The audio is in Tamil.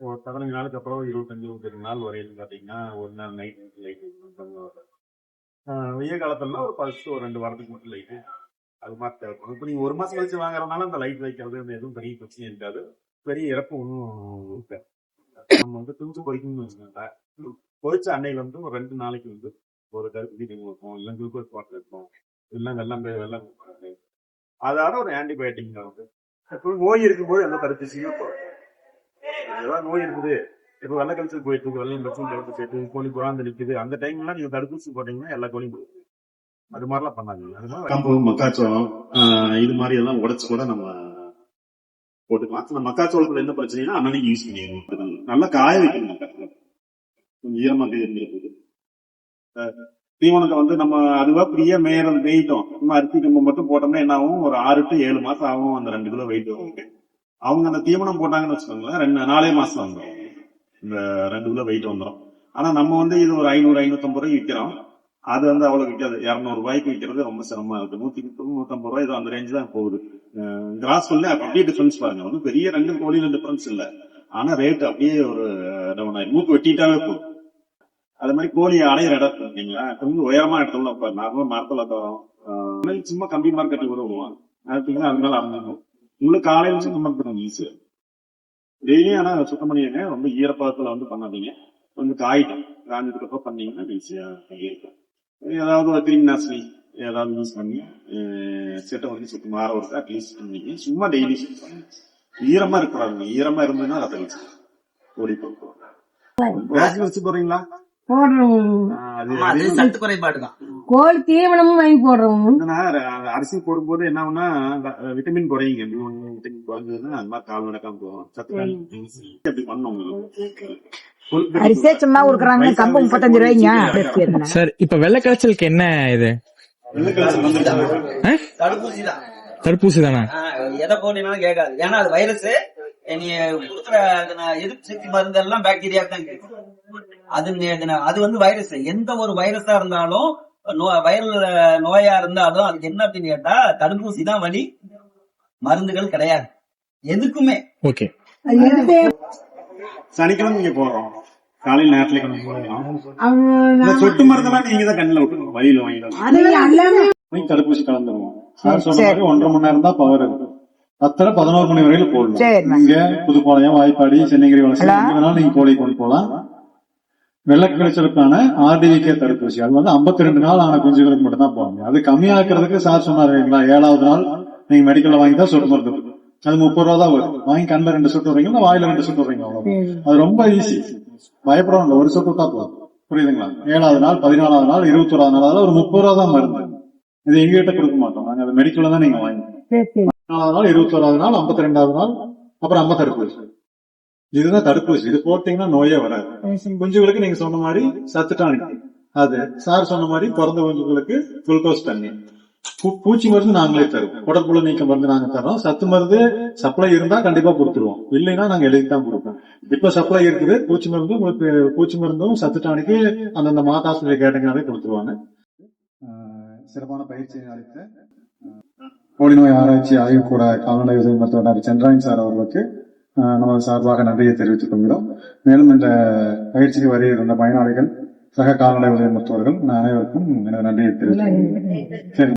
ஒரு பதினஞ்சு நாளுக்கு அப்புறம் இருபத்தஞ்சு இருபத்தெட்டு நாள் வரையிலும் பார்த்தீங்கன்னா ஒரு நாள் நைட் லைட் வெய்ய காலத்துலலாம் ஒரு ஃபர்ஸ்ட் ஒரு ரெண்டு வாரத்துக்கு மட்டும் லைட்டு அது மாதிரி தேவைப்படும் இப்போ நீங்கள் ஒரு மாதம் கழிச்சு வாங்குறதுனால அந்த லைட் வைக்கிறது அந்த எதுவும் பெரிய பிரச்சனை இருக்காது. பெரிய இறப்பு ஒன்றும் நம்ம வந்து துணிச்சு பொறிக்கணும்னு வச்சுக்கோங்களேன். பொறிச்ச அன்னையில வந்து ஒரு ரெண்டு நாளைக்கு வந்து ஒரு கருப்பு தீபம் இருக்கும் இல்லை குளுக்கோஸ் வாட்டர் இருக்கும் இல்லை வெள்ளம் வெள்ளம் அதாவது அதோட ஒரு ஆன்டிபயோட்டிக் வந்து. இப்போ நோய் இருக்கும்போது எந்த தடுப்பூசியும் ஏதாவது நோய் இருக்குது. இப்போ வெள்ளை கழிச்சு போயிட்டு இருக்கு. வெள்ளையும் பிரச்சனை கழிச்சு போயிட்டு கோழி குழந்தை நிற்குது அந்த டைம்லாம் நீங்க தடுப்பூசி போட்டீங்கன்னா எல்லா கோழியும் போயிடும். அது மாதிரிலாம் பண்ணாங்க கம்பு மக்காச்சோளம் இது மாதிரி எல்லாம் உடச்சு கூட நம்ம போட்டுக்கலாம். அந்த மக்காச்சோளத்துல என்ன பிரச்சனைனா அன்னன்னைக்கு யூஸ் பண்ணிடணும். நல்லா காய வைக்கணும் மக்காச்சோளம் கொஞ்சம் ஈரமாக இருந்திருக்குது தீவனத்தை வந்து நம்ம அதுவா ஃப்ரீயா மேயற வெயிட்டும் அரிசி நம்ம மட்டும் போட்டோம்னா என்ன ஆகும்? ஒரு ஆறு டு ஏழு மாசம் ஆகும் அந்த ரெண்டு கிலோ வெயிட் அவங்க அந்த தீவனம் போட்டாங்கன்னு வச்சுக்கோங்களேன் ரெண்டு நாலே மாசம் வந்துடும் இந்த ரெண்டு கிலோ வெயிட் வந்துடும் ஆனா நம்ம வந்து இது ஒரு ஐநூறு ஐநூத்தம்பது ரூபாய்க்கு விற்கிறோம் அது வந்து அவ்வளவு விற்காது இரநூறு ரூபாய்க்கு விற்கிறது ரொம்ப சிரமமா இருக்கு. நூத்தி முப்பது நூத்தம்பது ரூபாய் இது அந்த ரேஞ்ச் தான் போகுது. கிராஸ் சொல்ல அப்படியே டிஃபரன்ஸ் பாருங்க. வந்து பெரிய ரெண்டு கோழியில டிஃபரன்ஸ் இல்ல. ஆனா ரேட் அப்படியே ஒரு டவுன் ஆயிடும் மூக்கு வெட்டிட்டாவே போகும் அது மாதிரி கோழி அடையிற இடம் இருக்கீங்களா இல்லைங்களா? கொஞ்சம் உயரமா இடத்துல இப்ப நார்மலா மரத்துல தரோம் சும்மா கம்பி மார்க்கெட்டுக்கு கூட விடுவான் அது மேலே அமைஞ்சிடும் உங்களுக்கு காலையில சுத்தம் பண்ணணும் ஈஸியா டெய்லியும் ஆனா சுத்தம் பண்ணிடுங்க. ரொம்ப ஈரப்பதத்துல வந்து பண்ணாதீங்க. கொஞ்சம் காயிட்டும் காஞ்சதுக்கு அப்புறம் பண்ணீங்கன்னா ஈஸியா இருக்கும் ஏதாவது கிரீம் நாசினி ஏதாவது யூஸ் பண்ணி செட்டை வந்து சுத்தம் மாற ஒரு அட்லீஸ்ட் பண்ணீங்க. சும்மா டெய்லி. ஈரமா இருக்கக்கூடாதுங்க. ஈரமா இருந்ததுன்னா கழிச்சு கோழி போகும் வேக்சின் வச்சு போறீங்களா அது சத்து குறைபாடு தான் கோழி தீவனமும் வாங்கி ர- அரிசி போடும்போது என்ன ஆகும்னா வ- விட்டமின் குறையுங்க. விட்டமின் குறைஞ்சதுன்னா அது மாதிரி கால் நடக்காம போகும். சத்து அப்படி பண்ணும். அரிசியே சும்மா கொடுக்குறாங்க. கம்பு முப்பத்தஞ்சு ரூபாய்ங்க. சார் இப்ப வெள்ளை காய்ச்சலுக்கு என்ன இது? தடுப்பூசி தான் தடுப்பூசி தானே எதை போட்டீங்கன்னாலும் கேட்காது. ஏன்னா அது வைரஸ் நீ கொடுக்குற எதிர்ப்பு சக்தி மருந்து எல்லாம் பாக்டீரியா தான் கேட்கும் அது அது வந்து வைரஸ் எந்த ஒரு வைரஸா இருந்தாலும் நோ- வைரல் நோயா இருந்தாலும் அதுக்கு என்ன அப்படின்னு கேட்டா தடுப்பூசி தான் வழி மருந்துகள் கிடையாது. எதுக்குமே. ஓகே. சனிக்கிழமை நீங்க போடுறோம் காலையில நேரத்துல இந்த சொட்டு மருந்தெல்லாம் நீங்க தான் கண்ணில் வழியில வாங்கிடலாம் அது எல்லாமே போய் தடுப்பூசி கலந்துருவோம். சார் சொன்ன மாதிரி ஒன்றரை மணி நேரம் தான் பவர் இருக்கு. பதினோரு மணி வரையில போடலாம். இங்க புதுப்பாளையம் வாய்ப்பாடி சென்னைகிரி வளர்ச்சி. நீங்க கோழி கொண்டு போகலாம். வெள்ளக்கழிச்சலுக்கான ஆர்டிவிகே தடுப்பூசி. அது வந்து 52 ரெண்டு நாள் ஆன குஞ்சுகளுக்கு மட்டும் தான் போவாங்க. அது கம்மியாக்குறதுக்கு சார் சொன்னார் இல்லைங்களா? ஏழாவது நாள் நீங்க மெடிக்கல்ல வாங்கி தான் சொட்டு மருந்து. அது முப்பது ரூபா தான் வரும். வாங்கி கண்ணில் ரெண்டு சொட்டு வரீங்க வாயில ரெண்டு சொட்டு வரீங்க அவ்வளவு அது ரொம்ப ஈஸி பயப்படணும் ஒரு சொட்டு விட்டா போதும். புரியுதுங்களா? ஏழாவது நாள் பதினாலாவது நாள் இருபத்தோராவது நாள் அதெல்லாம் ஒரு முப்பது ரூபா தான் மருந்து. இது எங்ககிட்ட கொடுக்க மாட்டோம். நாங்க அது மெடிக்கல்ல தான் நீங்க வாங்கி. பதினாலாவது நாள் இருபத்தோராவது நாள் ஐம்பத்தி ரெண்டாவது நாள் அப்புறம் ஐம்பது தடுப்பூசி இதுதான் தடுப்பூசி. இது போட்டீங்கன்னா நோயே வராது. குஞ்சுகளுக்கு நீங்க சொன்ன மாதிரி சத்து அது சார் சொன்ன மாதிரி பிறந்த குஞ்சுகளுக்கு குளுக்கோஸ் தண்ணி. பூச்சி மருந்து நாங்களே தருவோம். குடற்புழு நீக்க மருந்து நாங்க தரோம் சத்து மருந்து சப்ளை இருந்தா கண்டிப்பா கொடுத்துருவோம். இல்லைன்னா நாங்க எழுதி தான் கொடுப்போம். இப்ப சப்ளை இருக்குது. பூச்சி மருந்து உங்களுக்கு பூச்சி மருந்தும் சத்துட்டானுக்கு அந்தந்த மாதாசிரியர் கேட்டங்கனாலே கொடுத்துருவாங்க. சிறப்பான பயிற்சி அளித்த கோடி நோய் ஆராய்ச்சி ஆய்வுக்கூட கால்நடை உதவி மருத்துவர் டாக்டர் சந்திராயன் சார் அவர்களுக்கு நமது சார்பாக நன்றியை தெரிவித்துக் கொள்கிறோம். மேலும் இந்த பயிற்சிக்கு வருகின்ற பயனாளிகள் சக கால்நடை உதவி மருத்துவர்கள் அனைவருக்கும் எனது நன்றியை தெரிவித்துக் கொள்கிறேன். சரி.